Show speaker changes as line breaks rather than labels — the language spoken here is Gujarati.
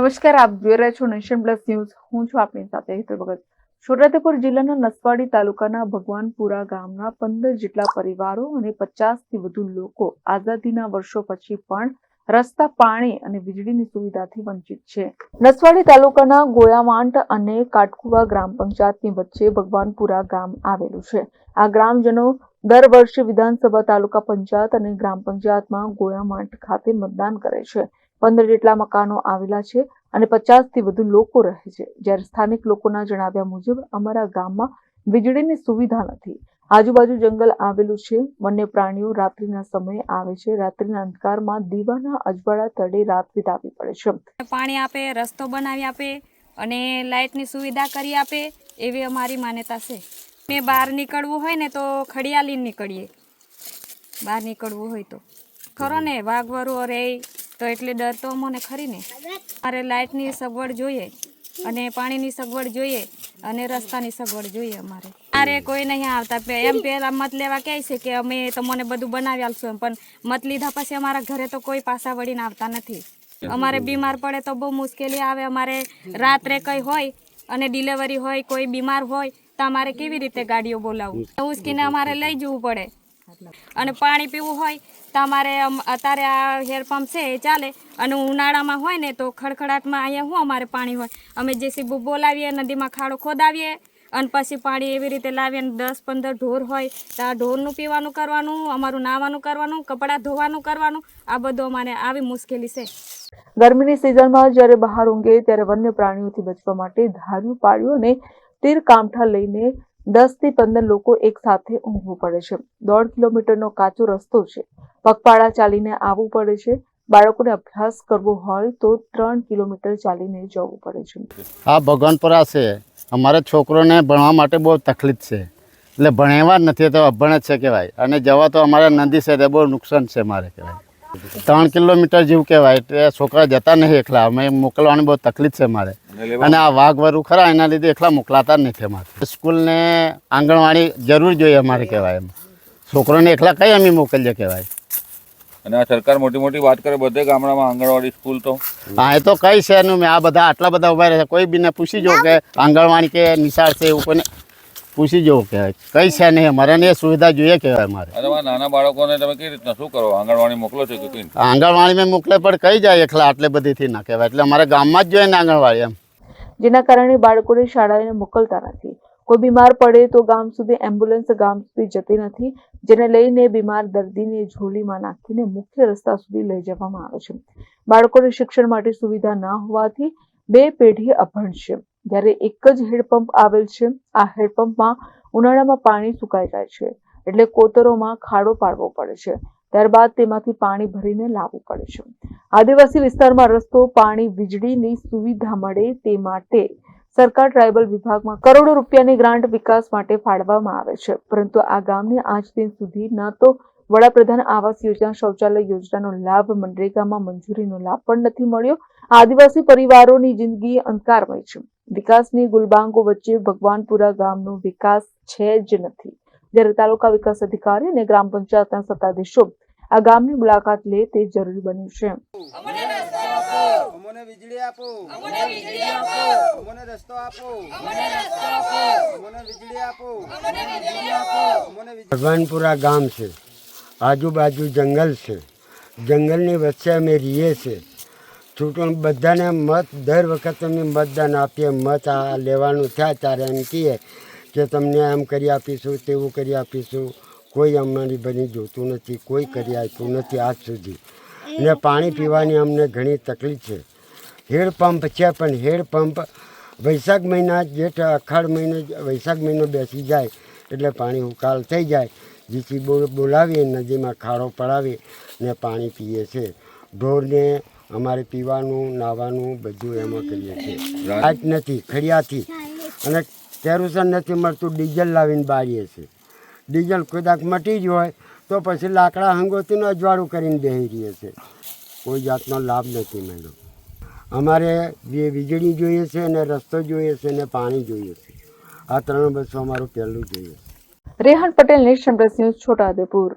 નમસ્કાર, આપ જોઈ રહ્યા છો નેશન પ્લસ ન્યૂઝ. હું છું આપની સાથે હેતલ ભગત. છોટાઉદેપુર જિલ્લાના નસવાડી તાલુકાના ભગવાનપુરા ગામના પંદર જેટલા પરિવારો અને પચાસથી વધુ લોકો આઝાદીના વર્ષો પછી પણ રસ્તા, પાણી અને વીજળીની સુવિધાથી વંચિત છે. નસવાડી તાલુકાના ગોયામાંટ અને કાટકુવા ગ્રામ પંચાયતની વચ્ચે ભગવાનપુરા ગામ આવેલું છે. આ ગ્રામજનો દર વર્ષે વિધાનસભા તાલુકા પંચાયત અને ગ્રામ પંચાયતમાં ગોયામાંટ ખાતે મતદાન કરે છે. પંદર જેટલા મકાનો આવેલા છે અને પચાસથી વધુ લોકો રહે છે. જ્યારે સ્થાનિક લોકોના જણાવ્યા મુજબ, અમારા ગામમાં વીજળીની સુવિધા નથી. આજુબાજુ જંગલ આવેલું છે. વન્ય પ્રાણીઓ રાત્રિના સમયે આવે છે. રાત્રિના અંધકારમાં દીવાના અજવાળા તળે રાત વિતાવી પડે છે.
પાણી આપે, રસ્તો બનાવી આપે અને લાઇટની સુવિધા કરી આપે એવી અમારી માન્યતા છે. મેં બહાર નીકળવું હોય ને તો ખડિયાલી નીકળીએ. બહાર નીકળવું હોય તો. ખરો ને? વાઘવરો રે તો એટલે ડર તો મને ખરી ને. મારે લાઇટની સગવડ જોઈએ અને પાણીની સગવડ જોઈએ અને રસ્તાની સગવડ જોઈએ અમારે. અરે કોઈ નહીં આવતા. એમ પહેલાં મત લેવા કહે છે કે અમે તમને બધું બનાવી આપશું પણ મત લીધા પછી અમારા ઘરે તો કોઈ પાછા વળીને આવતા નથી. અમારે બીમાર પડે તો બહુ મુશ્કેલી આવે. અમારે રાત્રે કંઈ હોય અને ડિલિવરી હોય, કોઈ બીમાર હોય, તો અમારે કેવી રીતે ગાડીઓ બોલાવવું? ઉસકીને અમારે લઈ જવું પડે. અને પાણી પીવું હોય તમારે અત્યારે આ હેરપંપ છે એ ચાલે. અને ઉનાળામાં હોય ને, તો ખડખડાટમાં અહીંયા શું અમારે પાણી હોય. અમે જેસીબી બોલાવીએ, નદીમાં ખાડો ખોદાવીએ, અને પછી પાણી એવી રીતે લાવીએ, અને દસ પંદર ઢોર હોય, તો આ ઢોરનું પીવાનું કરવાનું, અમારું નાવાનું કરવાનું, કપડાં ધોવાનું કરવાનું, આ બધું અમારે આવી મુશ્કેલી છે.
ગરમીની સિઝનમાં જ્યારે બહાર ઊંઘે, ત્યારે વન્ય પ્રાણીઓથી બચવા માટે ધાર્યું પાડ્યું અને તીર કામઠા લઈને દસથી પંદર લોકો એક સાથે ઊંઘવું પડે છે. દોઢ કિલોમીટરનો કાચો રસ્તો છે. પગપાળા ચાલીને આવવું પડે છે. બાળકોને અભ્યાસ કરવો હોય તો ત્રણ કિલોમીટર ચાલીને જવું પડે છે.
આ ભગવાનપુરા છે. અમારા છોકરોને ભણવા માટે બહુ તકલીફ છે. એટલે ભણેવા નથી તો અભણ જ છે કહેવાય. અને જવા તો અમારા નદી છે તે બહુ નુકસાન છે મારે કહેવાય. ત્રણ કિલોમીટર જેવું કહેવાય. એટલે છોકરા જતા નહીં એકલા. અમે મોકલવાની બહુ તકલીફ છે મારે. અને આ વાઘ વરુ ખરા એના લીધે એકલા મોકલાતા જ નથી અમારે. સ્કૂલને આંગણવાડી જરૂર જોઈએ અમારે કહેવાય એમ. છોકરોને એકલા કઈ અમે મોકલીએ કહેવાય.
અને આ સરકાર મોટી મોટી વાત કરે બધે ગામડામાં આંગણવાડી સ્કૂલ તો.
હા એ તો કઈ છે એનું. મેં આ બધા આટલા બધા ઊભા રહે કોઈ બીને પૂછી જો કે આંગણવાડી કે નિશાળ છે એવું કોઈને પૂછી જવું કહેવાય. કઈ છે નહીં અમારે ને એ સુવિધા જોઈએ કહેવાય મારે
અને નાના બાળકોને તમે કઈ રીતના શું કરો? આંગણવાડી મોકલો છો કે કઈ
આંગણવાડી મેં મોકલે પણ કઈ જાય એકલા આટલે બધીથી ના કહેવાય. એટલે અમારે ગામમાં જ જોઈએ ને આંગણવાડી એમ.
જેના કારણે બાળકોને શાળાએ મોકલતા નથી. કોઈ બીમાર પડે તો ગામ સુધી એમ્બ્યુલન્સ ગામ સુધી જતી નથી જેને લઈને બીમાર દર્દીને ઝોલીમાં નાખીને મુખ્ય રસ્તા સુધી લઈ જવામાં આવે છે. બાળકોને શિક્ષણ માટે સુવિધા ના હોવાથી બે પેઢી અભણ છે. જ્યારે એક જ હેડપંપ આવેલ છે, આ હેડપંપમાં ઉનાળામાં પાણી સુકાઈ જાય છે, એટલે કોતરોમાં ખાડો પાડવો પડે છે. ત્યારબાદ તેમાંથી પાણી ભરીને લાવવું પડે છે. આદિવાસી વિસ્તારમાં રસ્તો, પાણી, વીજળીની સુવિધા મળે તે માટે સરકાર ટ્રાઇબલ વિભાગમાં કરોડો રૂપિયાની ગ્રાન્ટ વિકાસ માટે ફાળવવામાં આવે છે. પરંતુ આ ગામને આજ દિન સુધી ન તો વડાપ્રધાન આવાસ યોજના, શૌચાલય યોજનાનો લાભ, મનરેગામાં મંજૂરીનો લાભ પણ નથી મળ્યો. આદિવાસી પરિવારોની જિંદગી અંધકારમય છે. વિકાસની ગુલબાંગો વચ્ચે ભગવાનપુરા ગામનો વિકાસ છે જ નથી. જ્યારે તાલુકા વિકાસ અધિકારી અને ગ્રામ પંચાયતના સત્તાધીશો આ ગામની મુલાકાત લે તે જરૂરી બન્યું છે.
અમને વીજળી આપો! અમને વીજળી આપો! અમને રસ્તો આપો! અમને રસ્તો આપો! અમને વીજળી આપો! અમને વીજળી આપો! અમને વીજળી
ભગવાનપુરા ગામ છે. આજુબાજુ જંગલ છે. જંગલની વચ્ચે અમે રહીએ છીએ. ચૂંટણી બધાને મત, દર વખત અમે મતદાન આપીએ, મત આ લેવાનું થાય ત્યારે એમ કહીએ કે તમને એમ કરી આપીશું, તેવું કરી આપીશું. કોઈ અમારી બની જોતું નથી, કોઈ કરી આપ્યું નથી આજ સુધી. ને પાણી પીવાની અમને ઘણી તકલીફ છે. હેડપંપ છે પણ હેડપંપ વૈશાખ મહિના જેઠ અખાડ મહિનો, વૈશાખ મહિનો બેસી જાય એટલે પાણી ઉકાળ થઈ જાય. જેથી બોલાવીએ, નદીમાં ખાડો પડાવી ને પાણી પીએ છે. ઢોરને અમારે પીવાનું નાવાનું બધું એમાં કરીએ છીએ. લાઇટ નથી ખડિયાથી. અને કેરોસન નથી મળતું ડીઝલ લાવીને બાળીએ છીએ. ડીઝલ કદાચ મટી જ હોય તો પછી લાકડા હંગોતીનું અજવાળું કરીને બેસી રહીએ છીએ. કોઈ જાતનો લાભ નથી મળ્યો. અમારે જે વીજળી જોઈએ છે અને રસ્તો જોઈએ છે અને પાણી જોઈએ છે. આ ત્રણ વસ્તુ અમારું પહેલું જોઈએ છે.
Rehan Patel national plus news Chhota Udaipur.